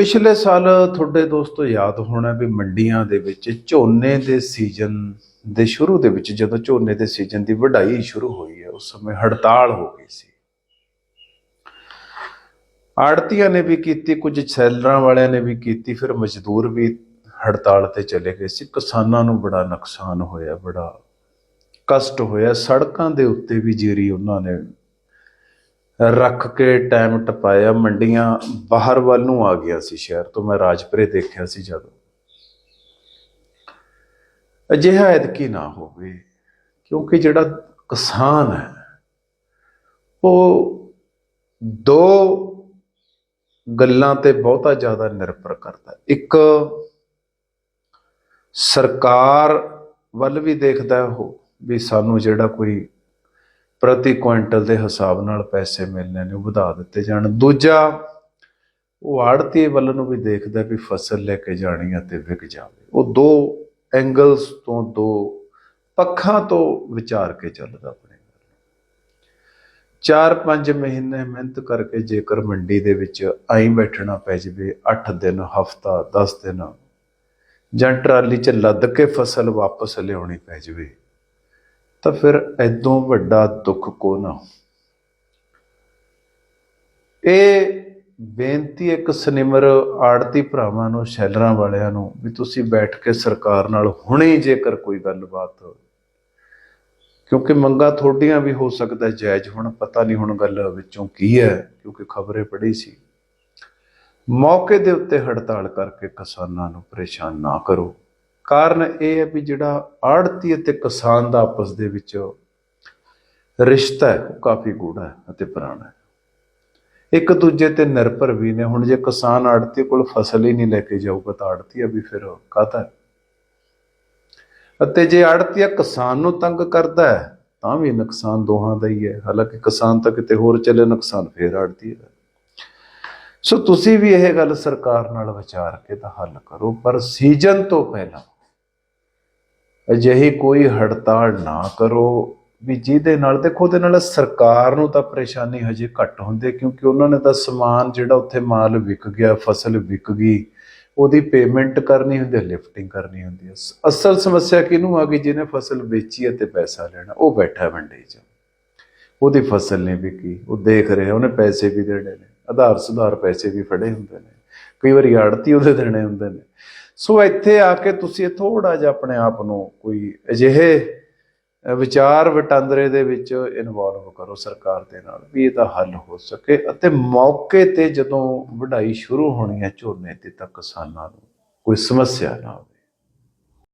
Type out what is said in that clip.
ਪਿਛਲੇ ਸਾਲ ਤੁਹਾਡੇ ਦੋਸਤੋ ਯਾਦ ਹੋਣਾ ਵੀ ਮੰਡੀਆਂ ਦੇ ਵਿੱਚ ਝੋਨੇ ਦੇ ਸੀਜ਼ਨ ਦੇ ਸ਼ੁਰੂ ਦੇ ਵਿੱਚ ਜਦੋਂ ਝੋਨੇ ਦੇ ਸੀਜ਼ਨ ਦੀ ਵਢਾਈ ਸ਼ੁਰੂ ਹੋਈ ਹੈ, ਉਸ ਸਮੇਂ ਹੜਤਾਲ ਹੋ ਗਈ ਸੀ। ਆੜਤੀਆਂ ਨੇ ਵੀ ਕੀਤੀ, ਕੁਝ ਸੈਲਰਾਂ ਵਾਲਿਆਂ ਨੇ ਵੀ ਕੀਤੀ, ਫਿਰ ਮਜ਼ਦੂਰ ਵੀ ਹੜਤਾਲ ਤੇ ਚਲੇ ਗਏ ਸੀ। ਕਿਸਾਨਾਂ ਨੂੰ ਬੜਾ ਨੁਕਸਾਨ ਹੋਇਆ, ਬੜਾ ਕਸ਼ਟ ਹੋਇਆ। ਸੜਕਾਂ ਦੇ ਉੱਤੇ ਵੀ ਜੀਰੀ ਉਹਨਾਂ ਨੇ ਰੱਖ ਕੇ ਟਾਈਮ ਟਪਾਇਆ, ਮੰਡੀਆਂ ਬਾਹਰ ਵੱਲ ਨੂੰ ਆ ਗਿਆ ਸੀ, ਸ਼ਹਿਰ ਤੋਂ ਮੈਂ ਰਾਜਪੁਰੇ ਦੇਖਿਆ ਸੀ ਜਦੋਂ। ਅਜਿਹਾ ਐਤਕੀ ਨਾ ਹੋਵੇ, ਕਿਉਂਕਿ ਜਿਹੜਾ ਕਿਸਾਨ ਹੈ, ਉਹ ਦੋ ਗੱਲਾਂ ਤੇ ਬਹੁਤਾ ਜ਼ਿਆਦਾ ਨਿਰਭਰ ਕਰਦਾ। ਇੱਕ, ਸਰਕਾਰ ਵੱਲ ਵੀ ਦੇਖਦਾ ਉਹ ਵੀ ਸਾਨੂੰ ਜਿਹੜਾ ਕੋਈ ਪ੍ਰਤੀ ਕੁਇੰਟਲ ਦੇ ਹਿਸਾਬ ਨਾਲ ਪੈਸੇ ਮਿਲਣੇ ਨੇ, ਉਹ ਵਧਾ ਦਿੱਤੇ ਜਾਣ। ਦੂਜਾ, ਉਹ ਆੜਤੀ ਵੱਲ ਨੂੰ ਵੀ ਦੇਖਦਾ ਵੀ ਫਸਲ ਲੈ ਕੇ ਜਾਣੀ ਹੈ ਤੇ ਵਿਕ ਜਾਵੇ। ਉਹ ਦੋ ਐਂਗਲਸ ਤੋਂ ਦੋ ਪੱਖਾਂ ਤੋਂ ਵਿਚਾਰ ਕੇ ਚੱਲਦਾ ਆਪਣੇ ਚਾਰ ਪੰਜ ਮਹੀਨੇ ਮਿਹਨਤ ਕਰਕੇ ਜੇਕਰ ਮੰਡੀ ਦੇ ਵਿੱਚ ਆਈ ਬੈਠਣਾ ਪੈ ਜਵੇ 8 ਦਿਨ, ਹਫਤਾ 10 ਦਿਨ, ਜਾਂ ਟਰਾਲੀ 'ਚ ਲੱਦ ਕੇ ਫਸਲ ਵਾਪਸ ਲਿਆਉਣੀ ਪੈ ਜਵੇ ਤਾਂ ਫਿਰ ਐਦੋਂ ਵੱਡਾ ਦੁੱਖ ਕੋ ਨਾ ਇਹ ਬੇਨਤੀ ਇੱਕ ਸਨਿਮਰ ਆੜਤੀ ਭਰਾਵਾਂ ਨੂੰ, ਸ਼ੈਲਰਾਂ ਵਾਲਿਆਂ ਨੂੰ ਵੀ ਤੁਸੀਂ ਬੈਠ ਕੇ ਸਰਕਾਰ ਨਾਲ ਹੁਣੇ ਜੇਕਰ ਕੋਈ ਗੱਲਬਾਤ ਕਿਉਂਕਿ ਮੰਗਾ ਥੋਡੀਆਂ ਵੀ ਹੋ ਸਕਦਾ ਜਾਇਜ਼ ਹੁਣ ਪਤਾ ਨਹੀਂ ਹੁਣ ਗੱਲ ਵਿੱਚੋਂ ਕੀ ਹੈ, ਕਿਉਂਕਿ ਖਬਰੇ ਪੜੀ ਸੀ। ਮੌਕੇ ਦੇ ਉੱਤੇ ਹੜਤਾਲ ਕਰਕੇ ਕਿਸਾਨਾਂ ਨੂੰ ਪਰੇਸ਼ਾਨ ਨਾ ਕਰੋ। ਕਾਰਨ ਇਹ ਹੈ ਵੀ ਜਿਹੜਾ ਆੜਤੀ ਅਤੇ ਕਿਸਾਨ ਦਾ ਆਪਸ ਦੇ ਵਿੱਚ ਰਿਸ਼ਤਾ ਹੈ, ਉਹ ਕਾਫੀ ਗੂੜਾ ਹੈ ਅਤੇ ਪੁਰਾਣਾ ਹੈ। ਇੱਕ ਦੂਜੇ ਤੇ ਨਿਰਭਰ ਵੀ ਨੇ। ਹੁਣ ਜੇ ਕਿਸਾਨ ਆੜਤੀ ਕੋਲ ਫਸਲ ਹੀ ਨਹੀਂ ਲੈ ਕੇ ਜਾਊਗਾ ਤਾਂ ਆੜਤੀ ਵੀ ਫਿਰ ਕਾਹਦਾ ਅਤੇ ਜੇ ਆੜਤੀਆ ਕਿਸਾਨ ਨੂੰ ਤੰਗ ਕਰਦਾ ਹੈ, ਤਾਂ ਵੀ ਨੁਕਸਾਨ ਦੋਹਾਂ ਦਾ ਹੀ ਹੈ। ਹਾਲਾਂਕਿ ਕਿਸਾਨ ਤਾਂ ਕਿਤੇ ਹੋਰ ਚੱਲੇ, ਨੁਕਸਾਨ ਫੇਰ ਆੜਤੀ ਦਾ ਸੋ ਤੁਸੀਂ ਵੀ ਇਹ ਗੱਲ ਸਰਕਾਰ ਨਾਲ ਵਿਚਾਰ ਕੇ ਤਾਂ ਹੱਲ ਕਰੋ। ਪਰ ਸੀਜ਼ਨ ਤੋਂ ਪਹਿਲਾਂ ਅਜਿਹੀ ਕੋਈ ਹੜਤਾਲ ਨਾ ਕਰੋ। ਵੀ ਜਿਹਦੇ ਨਾਲ, ਦੇਖੋ, ਉਹਦੇ ਨਾਲ ਸਰਕਾਰ ਨੂੰ ਤਾਂ ਪਰੇਸ਼ਾਨੀ ਹਜੇ ਘੱਟ ਹੁੰਦੀ ਕਿਉਂਕਿ ਉਹਨਾਂ ਨੇ ਤਾਂ ਸਮਾਨ ਜਿਹੜਾ ਉੱਥੇ ਮਾਲ ਵਿਕ ਗਿਆ, ਫਸਲ ਵਿਕ ਗਈ, ਉਹਦੀ ਪੇਮੈਂਟ ਕਰਨੀ ਹੁੰਦੀ ਹੈ ਲਿਫਟਿੰਗ ਕਰਨੀ ਹੁੰਦੀ ਹੈ। ਅਸਲ ਸਮੱਸਿਆ ਕਿਹਨੂੰ ਆ ਗਈ? ਜਿਹਨੇ ਫਸਲ ਵੇਚੀ ਹੈ ਤੇ ਪੈਸਾ ਲੈਣਾ, ਉਹ ਬੈਠਾ ਹੈ ਮੰਡੀ 'ਚ। ਉਹਦੀ ਫਸਲ ਨਹੀਂ ਵਿਕੀ, ਉਹ ਦੇਖ ਰਿਹਾ ਉਹਨੇ ਪੈਸੇ ਵੀ ਦੇਣੇ ਨੇ ਆਧਾਰ ਸੁਧਾਰ ਪੈਸੇ ਵੀ ਫੜੇ ਹੁੰਦੇ ਨੇ, ਕਈ ਵਾਰੀ ਆੜਤੀ ਉਹਦੇ ਦੇਣੇ ਹੁੰਦੇ ਨੇ। ਸੋ ਇੱਥੇ ਆ ਕੇ ਤੁਸੀਂ ਥੋੜਾ ਜਿਹਾ ਆਪਣੇ ਆਪ ਨੂੰ ਕੋਈ ਅਜਿਹੇ ਵਿਚਾਰ ਵਟਾਂਦਰੇ ਦੇ ਵਿੱਚ ਇਨਵੋਲਵ ਕਰੋ ਸਰਕਾਰ ਦੇ ਨਾਲ ਵੀ ਇਹਦਾ ਹੱਲ ਹੋ ਸਕੇ ਅਤੇ ਮੌਕੇ ਤੇ ਜਦੋਂ ਵਢਾਈ ਸ਼ੁਰੂ ਹੋਣੀ ਹੈ ਝੋਨੇ ਤੇ ਤਾਂ ਕਿਸਾਨਾਂ ਨੂੰ ਕੋਈ ਸਮੱਸਿਆ ਨਾ ਆਵੇ